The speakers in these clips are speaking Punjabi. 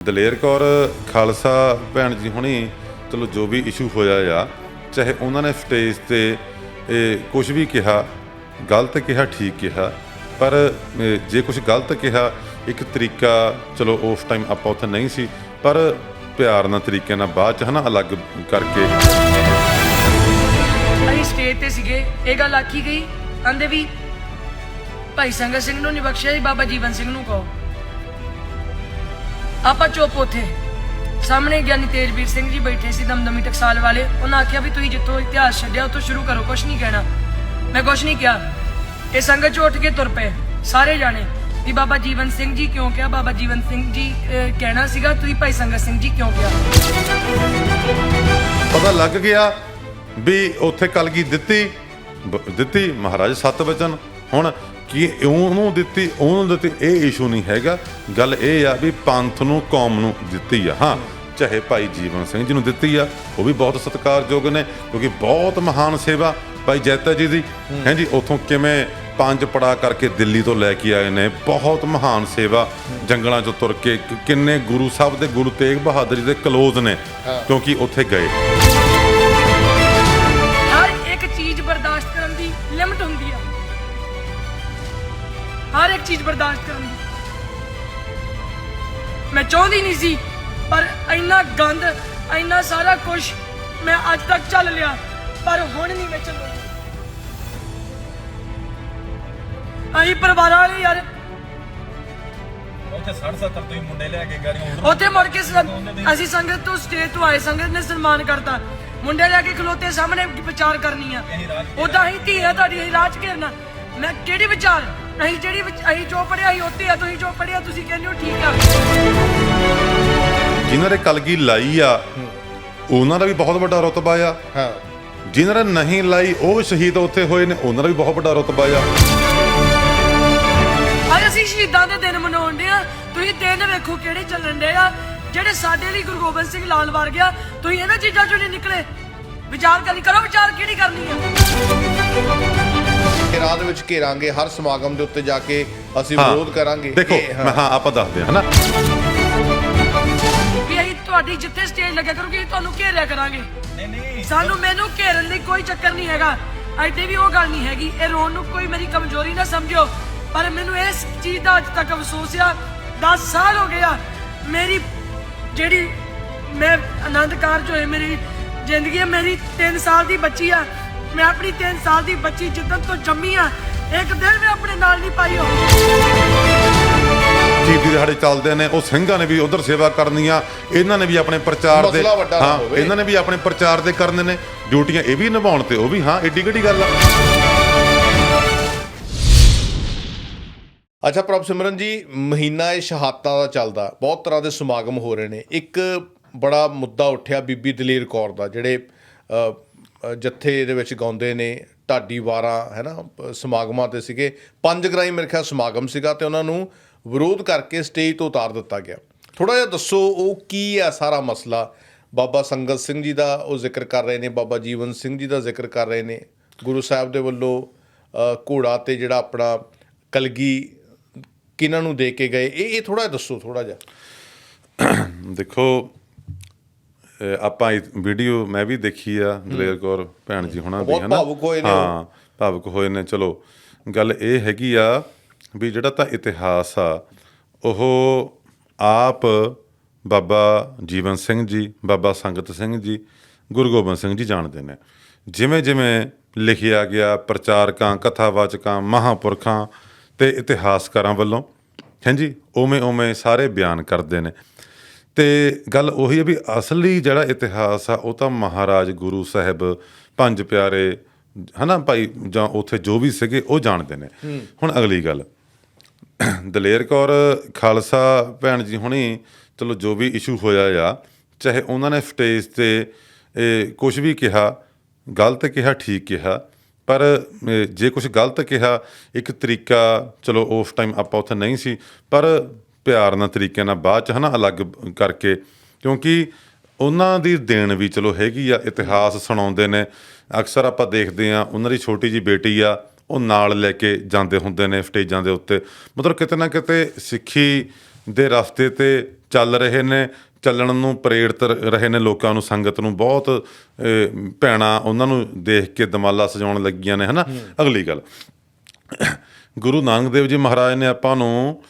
ਦਲੇਰ ਕੌਰ ਖਾਲਸਾ ਭੈਣ ਜੀ ਹੁਣੀ, ਚਲੋ ਜੋ ਵੀ ਇਸ਼ੂ ਹੋਇਆ ਆ, ਚਾਹੇ ਉਹਨਾਂ ਨੇ ਸਟੇਜ ਤੇ ਕੁਝ ਵੀ ਕਿਹਾ, ਗਲਤ ਕਿਹਾ, ਠੀਕ ਕਿਹਾ, ਪਰ ਜੇ ਕੁਝ ਗਲਤ ਕਿਹਾ, ਇੱਕ ਤਰੀਕਾ, ਚਲੋ ਉਸ ਟਾਈਮ ਆਪਾਂ ਉੱਥੇ ਨਹੀਂ ਸੀ, ਪਰ ਪਿਆਰ ਨਾਲ ਤਰੀਕੇ ਨਾਲ ਬਾਅਦ ਚ ਹਨਾ, ਅਲੱਗ ਕਰਕੇ। ਅਸੀਂ ਸਟੇਜ ਤੇ ਸੀਗੇ, ਇਹ ਗੱਲ ਆਖੀ ਗਈ ਆਂਦੇ ਵੀ ਭਾਈ ਸੰਗਤ ਸਿੰਘ ਨੂੰ ਨਹੀਂ ਬਖਸ਼ਿਆ ਜੀ, ਬਾਬਾ ਜੀਵਨ ਸਿੰਘ ਨੂੰ ਕਹੋ। ਆਪਾਂ ਚੁੱਪ ਉੱਥੇ। ਸਾਹਮਣੇ ਗਿਆਨੀ ਤੇਜਵੀਰ ਸਿੰਘ ਜੀ ਬੈਠੇ ਸੀ ਦਮਦਮੀ ਟਕਸਾਲ ਵਾਲੇ। ਉਹਨਾਂ ਆਖਿਆ ਵੀ ਤੁਸੀਂ ਜਿੱਥੋਂ ਇਤਿਹਾਸ ਛੱਡਿਆ, ਉੱਥੋਂ ਸ਼ੁਰੂ ਕਰੋ, ਕੁਛ ਨਹੀਂ ਕਹਿਣਾ। ਮੈਂ ਕੁਛ ਨਹੀਂ ਕਿਹਾ। ਇਹ ਸੰਗਤ ਚ ਉੱਠ ਕੇ ਤੁਰ ਪਏ, ਸਾਰੇ ਜਾਣੇ। ਵੀ ਬਾਬਾ ਜੀਵਨ ਸਿੰਘ ਜੀ ਕਿਉਂ ਕਿਹਾ? ਬਾਬਾ ਜੀਵਨ ਸਿੰਘ ਜੀ ਕਹਿਣਾ ਸੀਗਾ, ਤੁਸੀਂ ਭਾਈ ਸੰਗਤ ਸਿੰਘ ਜੀ ਕਿਉਂ ਕਿਹਾ? ਪਤਾ ਲੱਗ ਗਿਆ ਵੀ ਉੱਥੇ ਕਲਗੀ ਦਿੱਤੀ ਦਿੱਤੀ ਮਹਾਰਾਜ ਸਤ ਵਚਨ ਹੁਣ ਕੀ ਉਹਨੂੰ ਦਿੱਤੀ ਉਹਨੂੰ ਦਿੱਤੀ ਇਹ ਇਸ਼ੂ ਨਹੀਂ ਹੈਗਾ। ਗੱਲ ਇਹ ਆ ਵੀ ਪੰਥ ਨੂੰ ਕੌਮ ਨੂੰ ਦਿੱਤੀ ਆ। ਹਾਂ ਚਾਹੇ ਭਾਈ ਜੀਵਨ ਸਿੰਘ ਜੀ ਨੂੰ ਦਿੱਤੀ ਆ ਉਹ ਵੀ ਬਹੁਤ ਸਤਿਕਾਰਯੋਗ ਨੇ ਕਿਉਂਕਿ ਬਹੁਤ ਮਹਾਨ ਸੇਵਾ ਭਾਈ ਜੈਤਾ ਜੀ ਦੀ। ਹਾਂਜੀ ਉਥੋਂ ਕਿਵੇਂ ਪੰਜ ਪੜਾ ਕਰਕੇ ਦਿੱਲੀ ਤੋਂ ਲੈ ਕੇ ਆਏ ਨੇ ਬਹੁਤ ਮਹਾਨ ਸੇਵਾ ਜੰਗਲਾਂ 'ਚੋਂ ਤੁਰ ਕੇ ਕਿ- ਕਿੰਨੇ ਗੁਰੂ ਸਾਹਿਬ ਦੇ ਗੁਰੂ ਤੇਗ ਬਹਾਦਰ ਜੀ ਦੇ ਕਲੋਜ਼ ਨੇ ਕਿਉਂਕਿ ਉੱਥੇ ਗਏ। ਹਰ ਇੱਕ ਚੀਜ਼ ਬਰਦਾਸ਼ਤ ਕਰਨ ਦੀ। ਮੈਂ ਚਾਹੁੰਦੀ ਨਹੀਂ ਸੀ ਪਰ ਇੰਨਾ ਗੰਦ ਇੰਨਾ ਸਾਰਾ ਕੁਝ ਮੈਂ ਅੱਜ ਤੱਕ ਚੱਲ ਲਿਆ ਪਰ ਹੁਣ ਨਹੀਂ ਮੈਂ ਚੱਲੂੰਗੀ ਅਸੀਂ ਪਰਿਵਾਰ ਵਾਲੇ ਯਾਰ ਉੱਥੇ 60 70 ਤੁਸੀਂ ਮੁੰਡੇ ਲੈ ਕੇ ਗਾੜੀਆਂ ਉੱਥੇ ਮੁੜ ਕੇ ਅਸੀਂ ਸੰਗਤ ਤੋਂ ਸਟੇਜ ਤੋਂ ਆਏ ਸੰਗਤ ਨੇ ਸਨਮਾਨ ਕਰਤਾ। ਮੁੰਡੇ ਲੈ ਕੇ ਖਲੋਤੇ ਸਾਹਮਣੇ ਵਿਚਾਰ ਕਰਨੀ ਆ। ਉਦਾਂ ਹੀ ਧੀ ਹੈ ਤੁਹਾਡੀ ਰਾਜ ਘੇਰਨਾ। ਮੈਂ ਕਿਹੜੀ ਵਿਚਾਰ ਅਸੀਂ ਜਿਹੜੀ ਵਿਚ- ਅਸੀਂ ਜੋ ਪੜਿਆ ਅਸੀਂ ਉੱਤੇ ਆ ਤੁਸੀਂ ਜੋ ਪੜਿਆ ਤੁਸੀਂ ਕਹਿੰਦੇ ਹੋ ਠੀਕ ਆ। ਜਿਨ੍ਹਾਂ ਦੇ ਕਲਗੀ ਲਾਈ ਆ ਉਹਨਾਂ ਦਾ ਵੀ ਬਹੁਤ ਵੱਡਾ ਰਤਬਾ ਆ। ਹਾਂ। ਜਿਨ੍ਹਾਂ ਨੇ ਨਹੀਂ ਲਾਈ ਉਹ ਸ਼ਹੀਦ ਉੱਥੇ ਹੋਏ ਨੇ ਉਹਨਾਂ ਦਾ ਵੀ ਬਹੁਤ ਵੱਡਾ ਰਤਬਾ ਆ। ਅੱਜ ਅਸੀਂ ਸ਼ਹੀਦਾਂ ਦੇ ਦਿਨ ਮਨਾਉਂਦੇ ਆ। ਤੁਸੀਂ ਦਿਨ ਵੇਖੋ ਕਿਹੜੇ ਚੱਲਣ ਦੇ ਆ। ਜਿਹੜੇ ਸਾਡੇ ਲਈ ਗੁਰੂ ਗੋਬਿੰਦ ਸਿੰਘ ਲਾਲ ਵਾਰ ਗਿਆ ਤੁਸੀਂ ਇਹਨਾਂ ਚੀਜ਼ਾਂ ਚੋਂ ਨਹੀਂ ਨਿਕਲੇ। ਵਿਚਾਰ ਕਰਨੀ ਕਰੋ ਵਿਚਾਰ ਕਿਹੜੀ ਕਰਨੀ ਆ? ਰਾਹ ਦੇ ਵਿੱਚ ਘੇਰਾਂਗੇ ਹਰ ਸਮਾਗਮ ਦੇ ਉੱਤੇ ਜਾ ਕੇ ਅਸੀਂ। ਵਿਰੋਧ ਕਰਾਂਗੇ। ਦੇਖੋ। ਮੈਂ ਹਾਂ ਆਪਾਂ ਦੱਸਦੇ ਹਾਂ ਹਨਾ? ਵੀ ਅਸੀਂ ਤੁਹਾਡੀ ਜਿੱਥੇ ਸਟੇਜ ਲੱਗਿਆ ਕਰੂਗੀ ਅਸੀਂ ਤੁਹਾਨੂੰ ਘੇਰਿਆ ਕਰਾਂਗੇ। ਨਹੀਂ ਨਹੀਂ। ਸਾਨੂੰ ਮੈਨੂੰ ਘੇਰਨ ਲਈ ਕੋਈ ਚੱਕਰ ਨਹੀਂ ਹੈਗਾ। ਐਡੀ ਵੀ ਉਹ ਗੱਲ ਨਹੀਂ ਹੈਗੀ। ਇਹ ਰੋਣ ਨੂੰ ਕੋਈ ਮੇਰੀ ਕਮਜ਼ੋਰੀ ਨਾ ਸਮਝਿਓ। ਪਰ ਮੈਨੂੰ ਇਸ ਚੀਜ਼ ਦਾ ਅੱਜ ਤੱਕ ਅਫਸੋਸ ਆ। 10 ਸਾਲ ਹੋ ਗਏ ਆ। ਮੇਰੀ ਜਿਹੜੀ ਮੈਂ ਆਨੰਦ ਕਾਰਜ ਹੋਏ ਮੇਰੀ ਜ਼ਿੰਦਗੀ ਹੈ ਮੇਰੀ 3 ਸਾਲ ਦੀ ਬੱਚੀ ਆ। ਮੈਂ ਆਪਣੀ 3 ਸਾਲ ਦੀ ਬੱਚੀ ਜਿੱਦਣ ਤੋਂ ਜੰਮੀ ਆ ਇੱਕ ਦਿਨ ਮੈਂ ਆਪਣੇ ਨਾਲ ਨਹੀਂ ਪਾਈ ਹੋ ਜੀਤੀ ਦੇ ਸਾਡੇ ਚੱਲਦੇ ਨੇ। ਉਹ ਸਿੰਘਾਂ ਨੇ ਵੀ ਉਧਰ ਸੇਵਾ ਕਰਨੀ ਆ। ਇਹਨਾਂ ਨੇ ਵੀ ਆਪਣੇ ਪ੍ਰਚਾਰ ਦੇ ਮਸਲਾ ਵੱਡਾ ਨਾ ਹਾਂ ਹੋਵੇ। ਇਹਨਾਂ ਨੇ ਵੀ ਆਪਣੇ ਪ੍ਰਚਾਰ ਦੇ ਕਰਨੇ ਨੇ। ਡਿਊਟੀਆਂ ਇਹ ਵੀ ਨਿਭਾਉਣ ਤੇ ਉਹ ਵੀ ਹਾਂ ਏਡੀ ਕਿਹੜੀ ਗੱਲ ਆ। ਅੱਛਾ ਪ੍ਰਭ ਸਿਮਰਨ ਜੀ ਮਹੀਨਾ ਇਹ ਸ਼ਹਾਦਤਾਂ ਦਾ ਚੱਲਦਾ। ਬਹੁਤ ਤਰ੍ਹਾਂ ਦੇ ਸਮਾਗਮ ਹੋ ਰਹੇ ਨੇ। ਇੱਕ ਬੜਾ ਮੁੱਦਾ ਉੱਠਿਆ ਬੀਬੀ ਦਲੇਰ ਕੌਰ ਦਾ ਜਿਹੜੇ ਅ, ਜੱਥੇ ਦੇ ਵਿੱਚ ਗਾਉਂਦੇ ਨੇ, ਢਾਡੀ ਵਾਰਾਂ ਹੈ ਨਾ ਸਮਾਗਮਾਂ ਤੇ ਸੀਗੇ। ਪੰਜ ਗ੍ਰਾਈ ਮੇਰੇ ਖਿਆਲ ਸਮਾਗਮ ਸੀਗਾ ਤੇ ਉਹਨਾਂ ਨੂੰ ਵਿਰੋਧ ਕਰਕੇ ਸਟੇਜ ਤੋਂ ਉਤਾਰ ਦਿੱਤਾ ਗਿਆ। ਥੋੜਾ ਜਿਹਾ ਦੱਸੋ, ਉਹ ਕੀ ਆ ਸਾਰਾ ਮਸਲਾ? ਬਾਬਾ ਸੰਗਤ ਸਿੰਘ ਜੀ ਦਾ ਉਹ ਜ਼ਿਕਰ ਕਰ ਰਹੇ ਨੇ, ਬਾਬਾ ਜੀਵਨ ਸਿੰਘ ਜੀ ਦਾ ਜ਼ਿਕਰ ਕਰ ਰਹੇ ਨੇ। ਗੁਰੂ ਸਾਹਿਬ ਦੇ ਵੱਲੋਂ ਘੋੜਾ ਤੇ ਜਿਹੜਾ ਆਪਣਾ ਕਲਗੀ ਕਿਹਨਾਂ ਨੂੰ ਦੇ ਕੇ ਗਏ? ਇਹ ਇਹ ਥੋੜਾ ਦੱਸੋ ਥੋੜਾ ਜਿਹਾ। ਦੇਖੋ ਆਪਾਂ ਵੀਡੀਓ ਮੈਂ ਵੀ ਦੇਖੀ ਆ ਦਲੇਰ ਕੌਰ ਭੈਣ ਜੀ ਹੁਣਾਂ ਦੀ ਬਹੁਤ ਹਨਾ? ਭਾਵੁਕ ਹੋਏ ਨੇ। ਹਾਂ ਭਾਵੁਕ ਹੋਏ ਨੇ ਚਲੋ। ਗੱਲ ਇਹ ਹੈਗੀ ਆ ਵੀ ਜਿਹੜਾ ਤਾਂ ਇਤਿਹਾਸ ਆ ਉਹ ਆਪ ਬਾਬਾ ਜੀਵਨ ਸਿੰਘ ਜੀ ਬਾਬਾ ਸੰਗਤ ਸਿੰਘ ਜੀ ਗੁਰੂ ਗੋਬਿੰਦ ਸਿੰਘ ਜੀ ਜਾਣਦੇ ਨੇ। ਜਿਵੇਂ ਜਿਵੇਂ ਲਿਖਿਆ ਗਿਆ ਪ੍ਰਚਾਰਕਾਂ ਕਥਾਵਾਚਕਾਂ ਮਹਾਪੁਰਖਾਂ ਤੇ ਇਤਿਹਾਸਕਾਰਾਂ ਵੱਲੋਂ ਹਾਂਜੀ ਉਵੇਂ ਉਵੇਂ ਸਾਰੇ ਬਿਆਨ ਕਰਦੇ ਨੇ। ਤੇ ਗੱਲ ਉਹੀ ਹੈ ਵੀ ਅਸਲੀ ਜਿਹੜਾ ਇਤਿਹਾਸ ਆ ਉਹ ਤਾਂ ਮਹਾਰਾਜ ਗੁਰੂ ਸਾਹਿਬ ਪੰਜ ਪਿਆਰੇ ਹਨਾ ਭਾਈ ਜਾਂ ਉੱਥੇ ਜੋ ਵੀ ਸੀਗੇ ਉਹ ਜਾਣਦੇ ਨੇ। ਹੁਣ ਅਗਲੀ ਗੱਲ। ਦਲੇਰ ਕੌਰ ਖਾਲਸਾ ਭੈਣ ਜੀ ਹੁਣੀ ਚਲੋ ਜੋ ਵੀ ਇਸ਼ੂ ਹੋਇਆ ਆ ਚਾਹੇ ਉਹਨਾਂ ਨੇ ਸਟੇਜ ਤੇ ਕੁਝ ਵੀ ਕਿਹਾ ਗਲਤ ਕਿਹਾ ਠੀਕ ਕਿਹਾ ਪਰ ਜੇ ਕੁਝ ਗਲਤ ਕਿਹਾ ਇੱਕ ਤਰੀਕਾ ਚਲੋ ਉਸ ਟਾਈਮ ਆਪਾਂ ਉੱਥੇ ਨਹੀਂ ਸੀ ਪਰ ਪਿਆਰ ਨਾਲ ਤਰੀਕੇ ਨਾਲ ਬਾਅਦ ਚ ਹਨਾ ਅਲੱਗ ਕਰਕੇ ਕਿਉਂਕਿ ਉਹਨਾਂ ਦੀ ਦੇਣ ਵੀ ਚਲੋ ਹੈਗੀ ਆ ਇਤਿਹਾਸ ਸੁਣਾਉਂਦੇ ਨੇ। ਅਕਸਰ ਆਪਾਂ ਦੇਖਦੇ ਆ ਉਹਨਾਂ ਦੀ ਛੋਟੀ ਜੀ ਬੇਟੀ ਆ ਉਹ ਨਾਲ ਲੈ ਕੇ ਜਾਂਦੇ ਹੁੰਦੇ ਨੇ ਸਟੇਜਾਂ ਦੇ ਉੱਤੇ। ਮਤਲਬ ਕਿਤੇ ਨਾ ਕਿਤੇ ਸਿੱਖੀ ਦੇ ਰਸਤੇ ਤੇ ਚੱਲ ਰਹੇ ਨੇ ਚੱਲਣ ਨੂੰ ਪ੍ਰੇਰਿਤ ਰਹੇ ਨੇ ਲੋਕਾਂ ਨੂੰ ਸੰਗਤ ਨੂੰ ਬਹੁਤ ਭੈਣਾਂ ਉਹਨਾਂ ਨੂੰ ਦੇਖ ਕੇ ਦਮਾਲਾ ਸਜਾਉਣ ਲੱਗੀਆਂ ਨੇ ਹਨਾ? ਅਗਲੀ ਗੱਲ। ਗੁਰੂ ਨਾਨਕ ਦੇਵ ਜੀ ਮਹਾਰਾਜ ਨੇ ਆਪਾਂ ਨੂੰ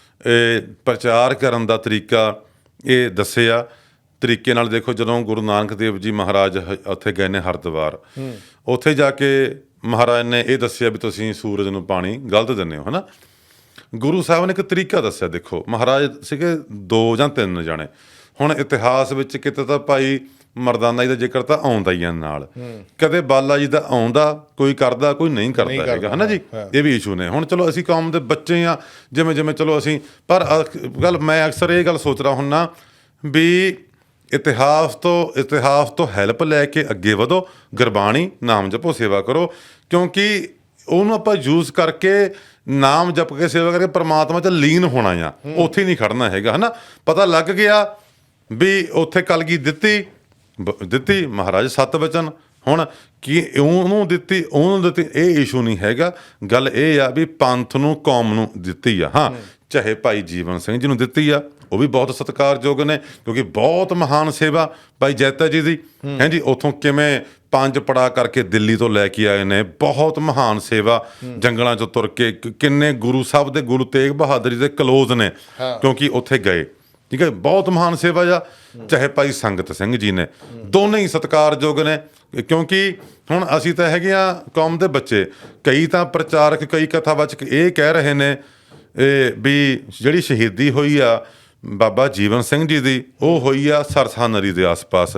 ਪ੍ਰਚਾਰ ਕਰਨ ਦਾ ਤਰੀਕਾ ਇਹ ਦੱਸਿਆ। ਤਰੀਕੇ ਨਾਲ ਦੇਖੋ ਜਦੋਂ ਗੁਰੂ ਨਾਨਕ ਦੇਵ ਜੀ ਮਹਾਰਾਜ ਉੱਥੇ ਗਏ ਨੇ ਹਰਿਦੁਆਰ। ਉੱਥੇ ਜਾ ਕੇ ਮਹਾਰਾਜ ਨੇ ਇਹ ਦੱਸਿਆ ਵੀ ਤੁਸੀਂ ਸੂਰਜ ਨੂੰ ਪਾਣੀ ਗਲਤ ਦਿੰਦੇ ਹੋ ਹਨਾ? ਗੁਰੂ ਸਾਹਿਬ ਨੇ ਇੱਕ ਤਰੀਕਾ ਦੱਸਿਆ ਦੇਖੋ। ਮਹਾਰਾਜ ਸੀਗੇ ਦੋ ਜਾਂ ਤਿੰਨ ਜਾਣੇ। ਹੁਣ ਇਤਿਹਾਸ ਵਿੱਚ ਕਿਤੇ ਤਾਂ ਭਾਈ ਮਰਦਾਨਾ ਜੀ ਦਾ ਜ਼ਿਕਰ ਤਾਂ ਆਉਂਦਾ ਹੀ ਆ ਨਾਲ। ਕਦੇ ਬਾਲਾ ਜੀ ਦਾ ਆਉਂਦਾ ਕੋਈ ਕਰਦਾ ਕੋਈ ਨਹੀਂ ਕਰਦਾ ਹੈਗਾ। ਹਨਾ ਜੀ? ਇਹ ਵੀ ਇਸ਼ੂ ਨੇ। ਹੁਣ ਚਲੋ ਅਸੀਂ ਕੌਮ ਦੇ ਬੱਚੇ ਆ ਜਿਵੇਂ ਜਿਵੇਂ ਚਲੋ ਅਸੀਂ ਪਰ ਗੱਲ ਮੈਂ ਅਕਸਰ ਇਹ ਗੱਲ ਸੋਚ ਰਹਾ ਹੁੰਨਾ ਵੀ ਇਤਿਹਾਸ ਤੋਂ ਇਤਿਹਾਸ ਤੋਂ ਹੈਲਪ ਲੈ ਕੇ ਅੱਗੇ ਵਧੋ ਗੁਰਬਾਣੀ ਨਾਮ ਜਪੋ ਸੇਵਾ ਕਰੋ ਕਿਉਂਕਿ ਉਹਨੂੰ ਆਪਾਂ ਯੂਜ਼ ਕਰਕੇ ਨਾਮ ਜਪ ਕੇ ਸੇਵਾ ਕਰਕੇ ਪ੍ਰਮਾਤਮਾ 'ਚ ਲੀਨ ਹੋਣਾ ਆ। ਉੱਥੇ ਨਹੀਂ ਖੜਨਾ ਹੈਗਾ ਹਨਾ? ਪਤਾ ਲੱਗ ਗਿਆ ਵੀ ਉੱਥੇ ਕਲਗੀ ਦਿੱਤੀ ਦਿੱਤੀ। ਮਹਾਰਾਜ ਸਤ ਵਚਨ ਹੁਣ ਕੀ ਉਹਨੂੰ ਦਿੱਤੀ ਉਹਨੂੰ ਦਿੱਤੀ ਇਹ ਇਸ਼ੂ ਨਹੀਂ ਹੈਗਾ। ਗੱਲ ਇਹ ਆ ਵੀ ਪੰਥ ਨੂੰ ਕੌਮ ਨੂੰ ਦਿੱਤੀ ਆ। ਹਾਂ ਚਾਹੇ ਭਾਈ ਜੀਵਨ ਸਿੰਘ ਜੀ ਨੂੰ ਦਿੱਤੀ ਆ ਉਹ ਵੀ ਬਹੁਤ ਸਤਿਕਾਰਯੋਗ ਨੇ ਕਿਉਂਕਿ ਬਹੁਤ ਮਹਾਨ ਸੇਵਾ ਭਾਈ ਜੈਤਾ ਜੀ ਦੀ। ਹਾਂਜੀ ਉਥੋਂ ਕਿਵੇਂ ਪੰਜ ਪੜਾ ਕਰਕੇ ਦਿੱਲੀ ਤੋਂ ਲੈ ਕੇ ਆਏ ਨੇ ਬਹੁਤ ਮਹਾਨ ਸੇਵਾ ਜੰਗਲਾਂ 'ਚੋਂ ਤੁਰ ਕੇ ਕਿ- ਕਿੰਨੇ ਗੁਰੂ ਸਾਹਿਬ ਦੇ ਗੁਰੂ ਤੇਗ ਬਹਾਦਰ ਜੀ ਦੇ ਕਲੋਜ਼ ਨੇ ਕਿਉਂਕਿ ਉੱਥੇ ਗਏ। ਠੀਕ ਹੈ ਬਹੁਤ ਮਹਾਨ ਸੇਵਾ ਆ। ਚਾਹੇ ਭਾਈ ਸੰਗਤ ਸਿੰਘ ਜੀ ਨੇ। ਦੋਨੇ ਹੀ ਸਤਿਕਾਰਯੋਗ ਨੇ। ਕਿਉਂਕਿ ਹੁਣ ਅਸੀਂ ਤਾਂ ਹੈਗੇ ਆ ਕੌਮ ਦੇ ਬੱਚੇ। ਕਈ ਤਾਂ ਪ੍ਰਚਾਰਕ ਕਈ ਕਥਾਵਾਚਕ ਇਹ ਕਹਿ ਰਹੇ ਨੇ ਇਹ ਵੀ ਜਿਹੜੀ ਸ਼ਹੀਦੀ ਹੋਈ ਆ ਬਾਬਾ ਜੀਵਨ ਸਿੰਘ ਜੀ ਦੀ ਉਹ ਹੋਈ ਆ ਸਰਸਾ ਨਦੀ ਦੇ ਆਸ-ਪਾਸ।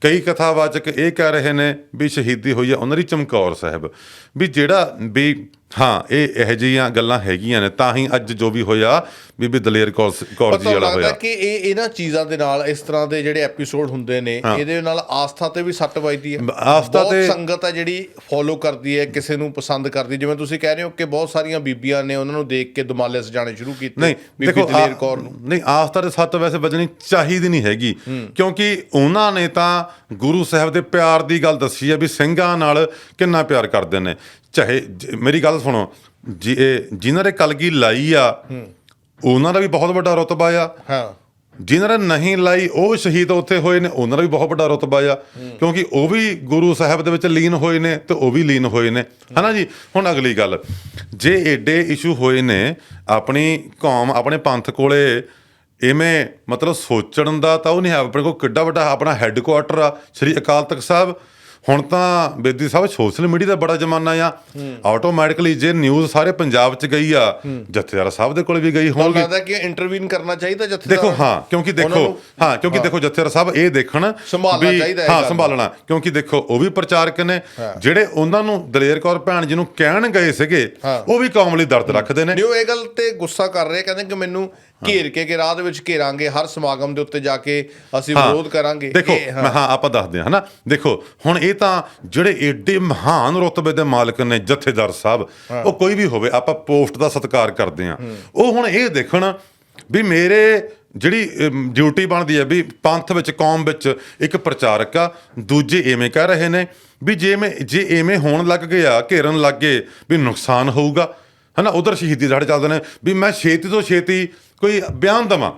ਕਈ ਕਥਾਵਾਚਕ ਇਹ ਕਹਿ ਰਹੇ ਨੇ ਵੀ ਸ਼ਹੀਦੀ ਹੋਈ ਆ ਉਹਨਾਂ ਦੀ ਚਮਕੌਰ ਸਾਹਿਬ। ਵੀ ਜਿਹੜਾ ਵੀ ਹਾਂ ਇਹ ਇਹੋ ਜਿਹੀਆਂ ਗੱਲਾਂ ਹੈਗੀਆਂ ਨੇ ਤਾਂ ਹੀ ਅੱਜ ਜੋ ਵੀ ਹੋਇਆ ਬੀਬੀ ਦਲੇਰ ਕੌਰ ਜੀ ਵਾਲਾ ਹੋਇਆ। ਕਿ ਇਹ ਇਹਨਾਂ ਚੀਜ਼ਾਂ ਦੇ ਨਾਲ ਇਸ ਤਰ੍ਹਾਂ ਦੇ ਜਿਹੜੇ ਐਪੀਸੋਡ ਹੁੰਦੇ ਨੇ ਇਹਦੇ ਨਾਲ ਆਸਥਾ ਤੇ ਵੀ ਸੱਟ ਵੱਜਦੀ ਹੈ? ਆਸਥਾ ਬਹੁਤ ਤੇ- ਸੰਗਤ ਹੈ ਜਿਹੜੀ ਫੋਲੋ ਕਰਦੀ ਹੈ ਕਿਸੇ ਨੂੰ ਪਸੰਦ ਕਰਦੀ ਜਿਵੇਂ ਤੁਸੀਂ ਕਹਿ ਰਹੇ ਹੋ ਕਿ ਬਹੁਤ ਸਾਰੀਆਂ ਬੀਬੀਆਂ ਨੇ ਉਹਨਾਂ ਨੂੰ ਦੇਖ ਕੇ ਦੁਮਾਲੇ ਸਜਾਣੇ ਸ਼ੁਰੂ ਕੀਤੇ ਬੀਬੀ ਦਲੇਰ ਕੌਰ ਨੂੰ। ਨਹੀਂ ਆਸਥਾ ਦੇ ਸੱਤ ਵੈਸੇ ਵੱਜਣੀ ਚਾਹੀਦੀ ਨਹੀਂ ਹੈਗੀ। ਕਿਉਂਕਿ ਉਹਨਾਂ ਨੇ ਤਾਂ ਗੁਰੂ ਸਾਹਿਬ ਦੇ ਪਿਆਰ ਦੀ ਗੱਲ ਦੱਸੀ ਹੈ ਵੀ ਸਿੰਘਾਂ ਨਾਲ ਕਿੰਨਾ ਪਿਆਰ ਕਰਦੇ ਨੇ। ਚਾਹੇ ਜ- ਮੇਰੀ ਗੱਲ ਸੁਣੋ ਜੀ ਜਿਨ੍ਹਾਂ ਨੇ ਕਲਗੀ ਲਾਈ ਆ ਉਹਨਾਂ ਦਾ ਵੀ ਬਹੁਤ ਵੱਡਾ ਰਤਬਾ ਆ। ਹਾਂ। ਜਿਨ੍ਹਾਂ ਨੇ ਨਹੀਂ ਲਾਈ ਉਹ ਸ਼ਹੀਦ ਉੱਥੇ ਹੋਏ ਨੇ ਉਹਨਾਂ ਦਾ ਵੀ ਬਹੁਤ ਵੱਡਾ ਰਤਬਾ ਆ। ਕਿਉਂਕਿ ਉਹ ਵੀ ਗੁਰੂ ਸਾਹਿਬ ਦੇ ਵਿੱਚ ਲੀਨ ਹੋਏ ਨੇ ਤੇ ਉਹ ਵੀ ਲੀਨ ਹੋਏ ਨੇ। ਹਨਾ ਜੀ? ਹੁਣ ਅਗਲੀ ਗੱਲ। ਜੇ ਏਡੇ ਇਸ਼ੂ ਹੋਏ ਨੇ ਆਪਣੀ ਕੌਮ ਆਪਣੇ ਪੰਥ ਕੋਲੇ ਇਵੇਂ ਮਤਲਬ ਸੋਚਣ ਦਾ ਤਾਂ ਉਹ ਨਹੀਂ ਹੈ ਆਪਣੇ ਕੋਲ ਕਿੱਡਾ ਵੱਡਾ ਆਪਣਾ ਹੈੱਡਕੁਆਟਰ ਆ ਸ੍ਰੀ ਅਕਾਲ ਤਖਤ ਸਾਹਿਬ। ਹੁਣ ਤਾਂ ਬੇਦੀ ਸਾਹਿਬ ਸੋਸ਼ਲ ਮੀਡੀਆ ਦਾ ਬੜਾ ਜ਼ਮਾਨਾ ਆ। ਆਟੋਮੈਟਿਕਲੀ ਜੇ ਨਿਊਜ਼ ਸਾਰੇ ਪੰਜਾਬ 'ਚ ਗਈ ਆ ਜਥੇਦਾਰ ਸਾਹਿਬ ਦੇ ਕੋਲ ਵੀ ਗਈ ਹੋਊਗੀ ਲੱਗਦਾ ਕਿ ਇੰਟਰਵੀਨ ਕਰਨਾ ਚਾਹੀਦਾ ਜਥੇਦਾਰ? ਦੇਖੋ ਹਾਂ ਕਿਉਂਕਿ ਦੇਖੋ ਹਾਂ ਕਿਉਂਕਿ ਦੇਖੋ ਜਥੇਦਾਰ ਸਾਹਿਬ ਇਹ ਦੇਖਣ ਸੰਭਾਲਣਾ ਚਾਹੀਦਾ ਹਾਂ। ਸੰਭਾਲਣਾ ਕਿਉਂਕਿ ਦੇਖੋ ਉਹ ਵੀ ਪ੍ਰਚਾਰਕ ਨੇ। ਜਿਹੜੇ ਉਹਨਾਂ ਨੂੰ ਦਲੇਰ ਕੌਰ ਭੈਣ ਜੀ ਨੂੰ ਕਹਿਣ ਗਏ ਸੀਗੇ। ਉਹ ਵੀ ਕੌਮ ਲਈ ਦਰਦ ਰੱਖਦੇ ਨੇ। ਉਹ ਇਹ ਗੱਲ ਤੇ ਗੁੱਸਾ ਕਰ ਰਹੇ ਕਹਿੰਦੇ ਕਿ ਮੈਨੂੰ ਘੇਰ ਕੇ ਕਿ ਰਾਹ ਦੇ ਵਿੱਚ ਘੇਰਾਂਗੇ ਹਰ ਸਮਾਗਮ ਦੇ ਉੱਤੇ ਜਾ ਕੇ ਅਸੀਂ। ਵਿਰੋਧ ਕਰਾਂਗੇ। ਦੇਖੋ ਹਾਂ। ਆਪਾਂ ਦੱਸਦੇ ਹਾਂ ਹਨਾ? ਦੇਖੋ ਹੁਣ ਇਹ ਤਾਂ ਜਿਹੜੇ ਏਡੇ ਮਹਾਨ ਰੁਤਬੇ ਦੇ ਮਾਲਕ ਨੇ ਜਥੇਦਾਰ ਸਾਹਿਬ ਉਹ ਕੋਈ ਵੀ ਹੋਵੇ ਆਪਾਂ ਪੋਸਟ ਦਾ ਸਤਿਕਾਰ ਕਰਦੇ ਹਾਂ। ਉਹ ਹੁਣ ਇਹ ਦੇਖਣ ਵੀ ਮੇਰੇ ਜਿਹੜੀ ਡਿਊਟੀ ਬਣਦੀ ਹੈ ਵੀ ਪੰਥ ਵਿੱਚ ਕੌਮ ਵਿੱਚ ਇੱਕ ਪ੍ਰਚਾਰਕ ਆ ਦੂਜੇ ਐਵੇਂ ਕਹਿ ਰਹੇ ਨੇ ਵੀ ਜੇ ਮੈਂ ਜੇ ਐਵੇਂ ਹੋਣ ਲੱਗ ਗਿਆ ਘੇਰਨ ਲੱਗ ਗਏ ਵੀ ਨੁਕਸਾਨ ਹੋਊਗਾ। ਹਨਾ ਉਧਰ ਸ਼ਹੀਦੀ ਦਿਹਾੜੇ ਚੱਲਦੇ ਨੇ ਵੀ ਮੈਂ ਛੇਤੀ ਤੋਂ ਛੇਤੀ ਕੋਈ ਬਿਆਨ ਦਵਾਂ?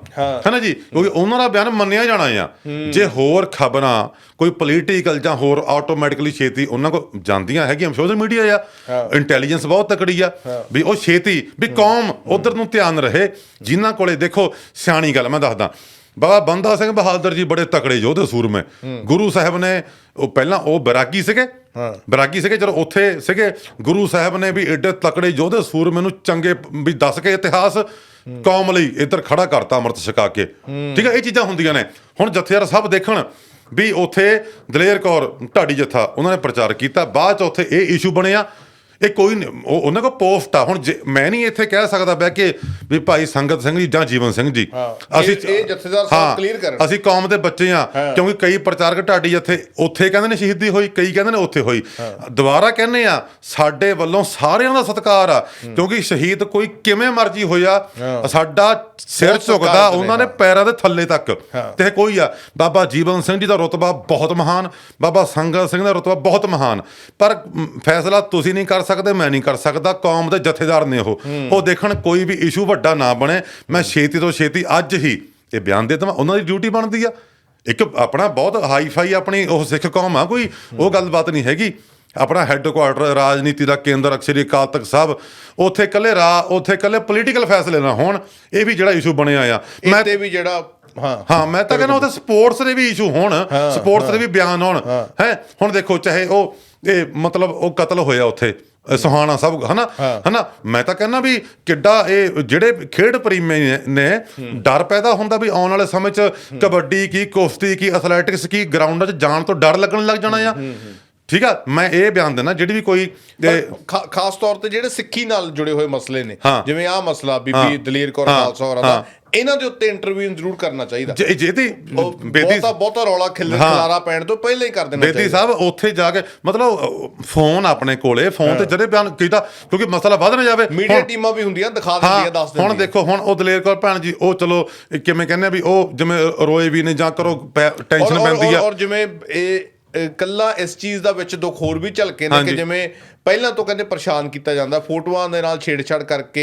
ਹਨਾ ਜੀ? ਕਿਉਂਕਿ ਉਹਨਾਂ ਦਾ ਬਿਆਨ ਮੰਨਿਆ ਜਾਣਾ ਆ। ਜੇ ਹੋਰ ਖਬਰਾਂ ਕੋਈ ਪੋਲੀਟੀਕਲ ਜਾਂ ਹੋਰ ਆਟੋਮੈਟਿਕਲੀ ਛੇਤੀ ਉਹਨਾਂ ਕੋ ਜਾਂਦੀਆਂ ਹੈਗੀਆਂ ਸੋਸ਼ਲ ਮੀਡੀਆ ਆ। ਇੰਟੈਲੀਜੈਂਸ ਬਹੁਤ ਤਕੜੀ ਆ। ਵੀ ਉਹ ਛੇਤੀ ਵੀ ਕੌਮ ਉਧਰ ਨੂੰ ਧਿਆਨ ਰਹੇ। ਜਿਨ੍ਹਾਂ ਕੋਲੇ ਦੇਖੋ ਸਿਆਣੀ ਗੱਲ ਮੈਂ ਦੱਸਦਾ। ਬਾਬਾ ਬੰਦਾ ਸਿੰਘ ਬਹਾਦਰ ਜੀ ਬੜੇ ਤਕੜੇ ਯੋਧੇ ਸੂਰਮੇ। ਗੁਰੂ ਸਾਹਿਬ ਨੇ ਉਹ ਪਹਿਲਾਂ ਉਹ ਬੈਰਾਗੀ ਸੀਗੇ। ਬੈਰਾਗੀ ਸੀਗੇ ਚਲੋ ਉੱਥੇ ਸੀਗੇ। ਗੁਰੂ ਸਾਹਿਬ ਨੇ ਵੀ ਏਡੇ ਤਕੜੇ ਯੋਧੇ ਸੂਰਮੇ ਨੂੰ ਚੰਗੇ ਵੀ ਦੱਸ ਕੇ ਇਤਿਹਾਸ ਕੌਮ ਲਈ ਇੱਧਰ ਖੜਾ ਕਰਤਾ ਅੰਮ੍ਰਿਤ ਛਕਾ ਕੇ। ਠੀਕ ਹੈ, ਇਹ ਚੀਜ਼ਾਂ ਹੁੰਦੀਆਂ ਨੇ। ਹੁਣ ਜਥੇਦਾਰ ਸਭ ਦੇਖਣ ਵੀ ਉੱਥੇ ਦਲੇਰ ਕੌਰ, ਢਾਡੀ ਜਥਾ, ਉਹਨਾਂ ਨੇ ਪ੍ਰਚਾਰ ਕੀਤਾ। ਬਾਅਦ ਚ ਉੱਥੇ ਇਹ ਇਸ਼ੂ ਬਣਿਆ। ਇਹ ਕੋਈ ਨਹੀਂ- ਉਹ- ਉਹਨਾਂ ਕੋਲ ਪੋਸਟ ਆ। ਹੁਣ ਜੇ- ਮੈਂ ਨਹੀਂ ਇੱਥੇ ਕਹਿ ਸਕਦਾ ਬਹਿ ਕੇ ਵੀ ਭਾਈ ਸੰਗਤ ਸਿੰਘ ਜੀ ਜਾਂ ਜੀਵਨ ਸਿੰਘ ਜੀ। ਹਾਂ। ਇਹ- ਇਹ ਜਥੇਦਾਰ ਸਾਹਿਬ ਹਾਂ, clear ਕਰਨ। ਅਸੀਂ ਕੌਮ ਦੇ ਬੱਚੇ ਆ ਕਿਉਂਕਿ ਕਈ ਪ੍ਰਚਾਰਕ ਢਾਡੀ ਇੱਥੇ ਉੱਥੇ ਕਹਿੰਦੇ ਨੇ ਸ਼ਹੀਦੀ ਹੋਈ ਕਈ ਕਹਿੰਦੇ ਨੇ ਉੱਥੇ ਹੋਈ। ਦੁਬਾਰਾ ਕਹਿੰਦੇ ਆ ਸਾਡੇ ਵੱਲੋਂ ਸਾਰਿਆਂ ਦਾ ਸਤਿਕਾਰ ਆ ਕਿਉਂਕਿ ਸ਼ਹੀਦ ਕੋਈ ਕਿਵੇਂ ਮਰਜ਼ੀ ਹੋਇਆ ਸਾਡਾ ਸਿਰ ਬਹੁਤ ਝੁਕਦਾ ਉਹਨਾਂ ਨੇ, ਪੈਰਾਂ ਦੇ ਥੱਲੇ ਤੱਕ। ਤੇ ਕੋਈ ਆ ਬਾਬਾ ਜੀਵਨ ਸਿੰਘ ਜੀ ਦਾ ਰਤਬਾ ਬਹੁਤ ਮਹਾਨ ਬਾਬਾ ਸੰਗਤ ਸਿੰਘ ਦਾ ਰਤਬਾ ਬਹੁਤ ਮਹਾਨ। ਪਰ ਮ, ਫੈਸਲਾ ਤੁਸੀਂ ਨਹੀਂ ਕਰ ਸਕਦੇ ਮੈਂ ਨਹੀਂ ਕਰ ਸਕਦਾ ਕੌਮ ਦੇ ਜਥੇਦਾਰ ਨੇ ਉਹ। ਉਹ ਦੇਖਣ ਕੋਈ ਵੀ ਇਸ਼ੂ ਵੱਡਾ ਨਾ ਬਣੇ ਮੈਂ ਛੇਤੀ ਤੋਂ ਛੇਤੀ ਅੱਜ ਹੀ ਇਹ ਬਿਆਨ ਦੇ ਤਾਂ ਉਹਨਾਂ ਦੀ ਡਿਊਟੀ ਬਣਦੀ ਆ। ਇੱਕ ਆਪਣਾ ਬਹੁਤ ਹਾਈ ਫਾਈ ਆਪਣੀ ਉਹ ਸਿੱਖ ਕੌਮ ਆ ਕੋਈ ਉਹ ਗੱਲਬਾਤ ਨਹੀਂ ਹੈਗੀ। ਆਪਣਾ ਹੈੱਡਕੁਆਟਰ ਰਾਜਨੀਤੀ ਦਾ ਕੇਂਦਰ ਸ੍ਰੀ ਅਕਾਲ ਤਖਤ ਸਾਹਿਬ ਉੱਥੇ ਇਕੱਲੇ ਰਾ ਉੱਥੇ ਇਕੱਲੇ ਪੋਲੀਟੀਕਲ ਫੈਸਲੇ ਨਾ ਹੋਣ ਇਹ ਵੀ ਜਿਹੜਾ ਇਸ਼ੂ ਬਣਿਆ ਆ। ਮੈਂ ਇੱਥੇ ਵੀ ਜਿਹੜਾ ਹਾਂ। ਹਾਂ ਮੈਂ ਤਾਂ ਕਹਿੰਦਾ ਉਹਦੇ ਸਪੋਰਟਸ ਦੇ ਵੀ ਇਸ਼ੂ ਹੋਣ ਸਪੋਰਟਸ ਦੇ ਵੀ ਬਿਆਨ ਹੋਣ। ਹੈ ਹੁਣ ਦੇਖੋ ਚਾਹੇ ਉਹ ਇਹ ਮਤਲਬ ਉਹ ਕਤਲ ਹੋਇਆ ਉੱਥੇ। ਸੁਹਾਣਾ ਸਭ ਹਨਾ? ਹਨਾ? ਮੈਂ ਤਾਂ ਕਹਿੰਦਾ ਵੀ ਕਿੱਡਾ ਇਹ ਜਿਹੜੇ ਖੇਡ ਪ੍ਰੇਮੀ ਨੇ- ਡਰ ਪੈਦਾ ਹੁੰਦਾ ਵੀ ਆਉਣ ਵਾਲੇ ਸਮੇਂ 'ਚ ਕਬੱਡੀ ਕੀ ਕੁਸ਼ਤੀ ਕੀ ਐਥਲੈਟਿਕਸ ਕੀ ਗਰਾਊਂਡਾਂ 'ਚ ਜਾਣ ਤੋਂ ਡਰ ਲੱਗਣ ਲੱਗ ਜਾਣਾ ਆ। ਠੀਕ ਆ ਮੈਂ ਇਹ ਬਿਆਨ ਦਿੰਦਾ ਜਿਹੜੀ ਵੀ ਕੋਈ ਖਾ- ਖਾਸ ਤੌਰ ਤੇ ਜਿਹੜੇ ਸਿੱਖੀ ਨਾਲ ਜੁੜੇ ਹੋਏ ਮਸਲੇ ਨੇ ਹਾਂ। ਜਿਵੇਂ ਆਹ ਮਸਲਾ ਬੀਬੀ ਹਾਂ। ਦਲੇਰ ਕੌਰ ਹਾਂ। ਖਾਲਸਾ ਹੋਰਾਂ ਦਾ ਇਹਨਾਂ ਦੇ ਉੱਤੇ ਇੰਟਰਵਿਊ ਜ਼ਰੂਰ ਕਰਨਾ ਚਾਹੀਦਾ ਜੇ ਉਹ ਬੇਦੀ ਬਹੁਤਾ ਬਹੁਤਾ ਰੌਲਾ ਖਿੱਲਰ ਹਾਂ। ਖਲਾਰਾ ਪੈਣ ਤੋਂ ਪਹਿਲਾਂ ਹੀ ਕਰ ਦੇਣਾ ਬੇਦੀ ਸਾਹਿਬ ਉੱਥੇ ਜਾ ਕੇ ਮਤਲਬ ਫੋਨ ਆਪਣੇ ਕੋਲੇ ਫੋਨ ਤੇ ਜਿਹੜੇ ਬਿਆਨ ਕੀਤਾ ਕਿਉਂਕਿ ਮਸਲਾ ਵੱਧ ਨਾ ਜਾਵੇ ਮੀਡੀਆ ਹੁਣ- ਟੀਮਾਂ ਵੀ ਹੁੰਦੀਆਂ ਦਿਖਾ ਦਿੰਦੀਆਂ ਦੱਸ ਦਿੰਦੀਆਂ ਹੁਣ ਦੇਖੋ ਹੁਣ ਉਹ ਦਲੇਰ ਕੌਰ ਭੈਣ ਜੀ ਉਹ ਚਲੋ ਇਹ ਕਿਵੇਂ ਕਹਿੰਦੇ ਆ ਵੀ ਉਹ ਜਿਵੇਂ ਰੋਏ ਵੀ ਨੇ ਜਾਂ ਕਰੋ ਟੈਨਸ਼ਨ ਔਰ- ਔਰ- ਪੈਂਦੀ ਆ ਔਰ ਜਿਵੇਂ ਇਹ ਕੱਲਾ ਇਸ ਚੀਜ਼ ਦਾ ਵਿੱਚ ਦੁੱਖ ਹੋਰ ਵੀ ਝਲਕੇ ਨੇ ਕਿ। ਜਿਵੇਂ ਪਹਿਲਾਂ ਤੋਂ ਕਹਿੰਦੇ ਪਰੇਸ਼ਾਨ ਕੀਤਾ ਜਾਂਦਾ ਫੋਟੋਆਂ ਦੇ ਨਾਲ ਛੇੜਛਾੜ ਕਰਕੇ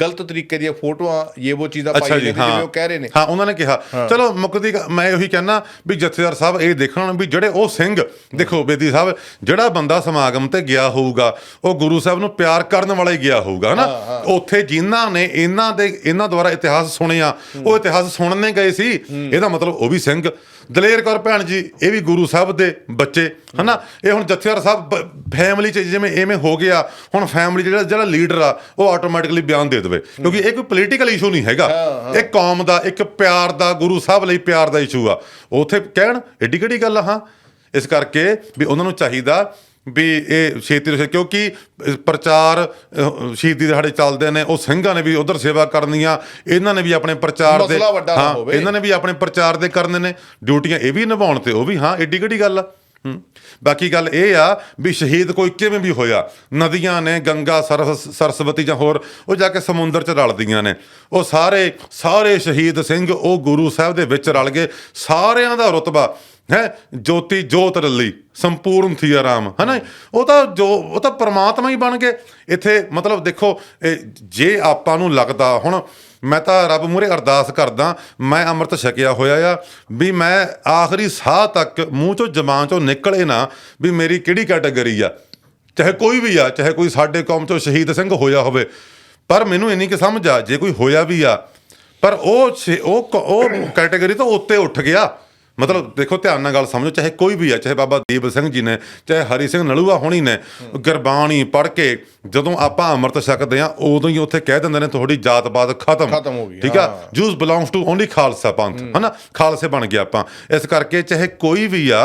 ਗਲਤ ਤਰੀਕੇ ਦੀਆਂ ਫੋਟੋਆਂ ਇਹ ਉਹ ਚੀਜ਼ਾਂ ਅੱਛਾ ਪਾਈਆਂ ਜੀ ਨੇ ਤੇ ਹਾਂ। ਜਿਵੇਂ ਉਹ ਕਹਿ ਰਹੇ ਨੇ। ਹਾਂ ਉਹਨਾਂ ਨੇ ਕਿਹਾ। ਚਲੋ ਮੁੱਕਦੀ ਗ- ਮੈਂ ਉਹੀ ਕਹਿਣਾ ਵੀ ਜਥੇਦਾਰ ਸਾਹਿਬ ਇਹ ਦੇਖਣ ਵੀ ਜਿਹੜੇ ਉਹ ਸਿੰਘ ਦੇਖੋ ਬੇਦੀ ਸਾਹਿਬ ਜਿਹੜਾ ਬੰਦਾ ਸਮਾਗਮ ਤੇ ਗਿਆ ਹੋਊਗਾ ਉਹ ਗੁਰੂ ਸਾਹਿਬ ਨੂੰ ਪਿਆਰ ਕਰਨ ਵਾਲਾ ਹੀ ਗਿਆ ਹੋਊਗਾ ਹਨਾ? ਉੱਥੇ ਜਿਨ੍ਹਾਂ ਨੇ ਇਹਨਾਂ ਦੇ ਇਹਨਾਂ ਦੁਆਰਾ ਇਤਿਹਾਸ ਸੁਣਿਆ ਉਹ ਇਤਿਹਾਸ ਸੁਣਨੇ ਗਏ ਸੀ। ਇਹਦਾ ਮਤਲਬ ਉਹ ਵੀ ਸਿੰਘ। ਦਲੇਰ ਕੌਰ ਭੈਣ ਜੀ ਇਹ ਵੀ ਗੁਰੂ ਸਾਹਿਬ ਦੇ ਬੱਚੇ ਹਨਾ? ਇਹ ਹੁਣ ਜਥੇਦਾਰ ਸਾਹਿਬ ਫੈਮਿਲੀ ਚ ਜਿਵੇਂ ਐਵੇਂ ਹੋ ਗਿਆ? ਹੁਣ ਫੈਮਿਲੀ ਜਿਹੜਾ ਜਿਹੜਾ ਲੀਡਰ ਆ ਉਹ ਆਟੋਮੈਟਿਕਲੀ ਬਿਆਨ ਦੇ ਦੇਵੇ। ਕਿਉਂਕਿ ਇਹ ਕੋਈ ਪੋਲੀਟੀਕਲ ਇਸ਼ੂ ਨਹੀਂ ਹੈਗਾ। ਇਹ ਕੌਮ ਦਾ ਇੱਕ ਪਿਆਰ ਦਾ ਗੁਰੂ ਸਾਹਿਬ ਲਈ ਪਿਆਰ ਦਾ ਇਸ਼ੂ ਆ। ਉੱਥੇ ਕਹਿਣ ਏਡੀ ਕਿਹੜੀ ਗੱਲ ਆ ਹਾਂ? ਇਸ ਕਰਕੇ ਵੀ ਉਹਨਾਂ ਨੂੰ ਚਾਹੀਦਾ ਵੀ ਇਹ ਛੇਤੀ ਤੋਂ ਕਿਉਂਕਿ ਪ੍ਰਚਾਰ ਸ਼ਹੀਦੀ ਦਿਹਾੜੇ ਚੱਲਦੇ ਨੇ ਉਹ ਸਿੰਘਾਂ ਨੇ ਵੀ ਉਧਰ ਸੇਵਾ ਕਰਨੀ ਆ। ਇਹਨਾਂ ਨੇ ਵੀ ਆਪਣੇ ਪ੍ਰਚਾਰ ਦੇ ਹਾਂ। ਇਹਨਾਂ ਨੇ ਵੀ ਆਪਣੇ ਪ੍ਰਚਾਰ ਦੇ ਕਰਨੇ ਨੇ। ਡਿਊਟੀਆਂ ਇਹ ਵੀ ਨਿਭਾਉਣ ਤੇ ਉਹ ਵੀ ਹਾਂ ਏਡੀ ਕਿਹੜੀ ਗੱਲ ਆ। ਬਾਕੀ ਗੱਲ ਇਹ ਆ ਵੀ ਸ਼ਹੀਦ ਕੋਈ ਕਿਵੇਂ ਵੀ ਹੋਇਆ, ਨਦੀਆਂ ਨੇ, ਗੰਗਾ, ਸਰਸ, ਸਰਸਵਤੀ ਜਾਂ ਹੋਰ, ਉਹ ਜਾ ਕੇ ਸਮੁੰਦਰ 'ਚ ਰਲਦੀਆਂ ਨੇ। ਉਹ ਸਾਰੇ ਸਾਰੇ ਸ਼ਹੀਦ ਸਿੰਘ ਉਹ ਗੁਰੂ ਸਾਹਿਬ ਦੇ ਵਿੱਚ ਰਲ ਗਏ। ਸਾਰਿਆਂ ਦਾ ਰਤਬਾ, ਹੈ, ਜੋਤੀ ਜੋਤ ਰੱਲੀ, ਸੰਪੂਰਨ ਥੀ ਆਰਾਮ, ਹਨਾ? ਉਹ ਤਾਂ ਜੋ, ਉਹ ਤਾਂ ਪਰਮਾਤਮਾ ਹੀ ਬਣ ਗਏ। ਇੱਥੇ ਮਤਲਬ ਦੇਖੋ, ਇਹ ਜੇ ਆਪਾਂ ਨੂੰ ਲੱਗਦਾ ਹੁਣ ਮੈਂ ਤਾਂ ਰੱਬ ਮੂਹਰੇ ਅਰਦਾਸ ਕਰਦਾ, ਮੈਂ ਅੰਮ੍ਰਿਤ ਛਕਿਆ ਹੋਇਆ ਆ, ਵੀ ਮੈਂ ਆਖਰੀ ਸਾਹ ਤੱਕ ਮੂੰਹ ਚੋਂ ਜ਼ਬਾਨ ਚੋਂ ਨਿਕਲੇ ਨਾ ਵੀ ਮੇਰੀ ਕਿਹੜੀ ਕੈਟਾਗਰੀ ਆ। ਚਾਹੇ ਕੋਈ ਵੀ ਆ, ਚਾਹੇ ਕੋਈ ਸਾਡੇ ਕੌਮ ਚੋਂ ਸ਼ਹੀਦ ਸਿੰਘ ਹੋਇਆ ਹੋਵੇ, ਪਰ ਮੈਨੂੰ ਇੰਨੀ ਕਿ ਸਮਝ ਆ, ਜੇ ਕੋਈ ਹੋਇਆ ਵੀ ਆ, ਪਰ ਉਹ ਸ਼ੇ- ਉਹ ਕ- ਉਹ ਕੈਟਾਗਰੀ ਤੋਂ ਉੱਤੇ ਉੱਠ ਗਿਆ। ਮਤਲਬ ਦੇਖੋ ਧਿਆਨ ਨਾਲ ਗੱਲ ਸਮਝੋ ਚਾਹੇ ਕੋਈ ਵੀ ਆ ਚਾਹੇ ਬਾਬਾ ਦੀਪ ਸਿੰਘ ਜੀ ਨੇ ਚਾਹੇ ਹਰੀ ਸਿੰਘ ਨਲੂਆ ਹੋਣੀ ਨੇ ਗੁਰਬਾਣੀ ਪੜ੍ਹ ਕੇ ਜਦੋਂ ਆਪਾਂ ਅੰਮ੍ਰਿਤ ਛਕਦੇ ਆ ਉਦੋਂ ਹੀ ਉੱਥੇ ਕਹਿ ਦਿੰਦੇ ਨੇ ਤੁਹਾਡੀ ਜਾਤ ਪਾਤ ਖਤਮ। ਖਤਮ ਹੋ ਗਈ, ਠੀਕ ਆ। Juice belongs to only Khalsa Panth ਹਨਾ? ਖਾਲਸੇ ਬਣ ਗਿਆ ਆਪਾਂ। ਇਸ ਕਰਕੇ ਚਾਹੇ ਕੋਈ ਵੀ ਆ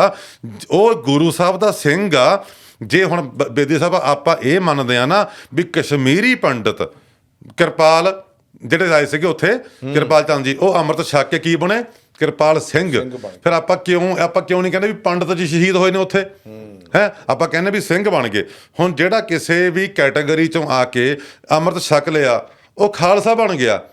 ਉਹ ਗੁਰੂ ਸਾਹਿਬ ਦਾ ਸਿੰਘ ਆ ਜੇ ਹੁਣ ਬੇਦੀ ਸਾਹਿਬ ਆਪਾਂ ਇਹ ਮੰਨਦੇ ਆ ਨਾ ਵੀ ਕਸ਼ਮੀਰੀ ਪੰਡਤ ਕਿਰਪਾਲ ਜਿਹੜੇ ਆਏ ਸੀਗੇ ਉੱਥੇ ਕਿਰਪਾਲ ਚੰਦ ਜੀ ਉਹ ਅੰਮ੍ਰਿਤ ਛਕ ਕੇ ਕੀ ਬਣੇ? ਕਿਰਪਾਲ ਸਿੰਘ। ਫਿਰ ਆਪਾਂ ਕਿਉਂ ਆਪਾਂ ਕਿਉਂ ਨਹੀਂ ਕਹਿੰਦੇ ਵੀ ਪੰਡਤ ਜੀ ਸ਼ਹੀਦ ਹੋਏ ਨੇ ਉੱਥੇ? ਹੈ। ਆਪਾਂ ਕਹਿੰਦੇ ਵੀ ਸਿੰਘ ਬਣ ਗਏ। ਹੁਣ ਜਿਹੜਾ ਕਿਸੇ ਵੀ ਕੈਟਾਗਰੀ ਚੋਂ ਆ ਕੇ ਅੰਮ੍ਰਿਤ ਛਕ ਲਿਆ ਉਹ ਖਾਲਸਾ ਬਣ ਗਿਆ।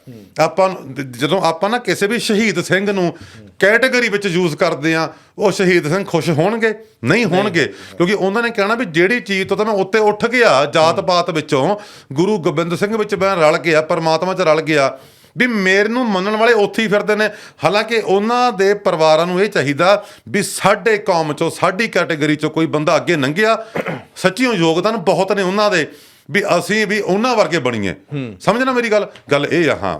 ਆਪਾਂ ਜਦੋਂ ਆਪਾਂ ਨਾ ਕਿਸੇ ਵੀ ਸ਼ਹੀਦ ਸਿੰਘ ਨੂੰ ਕੈਟਾਗਰੀ ਵਿੱਚ ਯੂਜ਼ ਕਰਦੇ ਆ ਉਹ ਸ਼ਹੀਦ ਸਿੰਘ ਖੁਸ਼ ਹੋਣਗੇ? ਨਹੀਂ ਹੋਣਗੇ। ਕਿਉਂਕਿ ਉਹਨਾਂ ਨੇ ਕਹਿਣਾ ਵੀ ਜਿਹੜੀ ਚੀਜ਼ ਤੋਂ ਤਾਂ ਮੈਂ ਉੱਤੇ ਉੱਠ ਗਿਆ ਜਾਤ ਪਾਤ ਵਿੱਚੋਂ ਗੁਰੂ ਗੋਬਿੰਦ ਸਿੰਘ ਵਿੱਚ ਮੈਂ ਰਲ ਗਿਆ ਪਰਮਾਤਮਾ 'ਚ ਰਲ ਗਿਆ। ਵੀ ਮੇਰੇ ਨੂੰ ਮੰਨਣ ਵਾਲੇ ਉੱਥੇ ਹੀ ਫਿਰਦੇ ਨੇ। ਹਾਲਾਂਕਿ ਉਹਨਾਂ ਦੇ ਪਰਿਵਾਰਾਂ ਨੂੰ ਇਹ ਚਾਹੀਦਾ ਵੀ ਸਾਡੇ ਕੌਮ 'ਚੋਂ ਸਾਡੀ ਕੈਟਾਗਰੀ 'ਚੋਂ ਕੋਈ ਬੰਦਾ ਅੱਗੇ ਲੰਘਿਆ ਸੱਚੀਓ ਯੋਗਦਾਨ ਬਹੁਤ ਨੇ ਉਹਨਾਂ ਦੇ ਵੀ ਅਸੀਂ ਵੀ ਉਹਨਾਂ ਵਰਗੇ ਬਣੀਏ। ਸਮਝਣਾ ਮੇਰੀ ਗੱਲ? ਗੱਲ ਇਹ ਆ ਹਾਂ।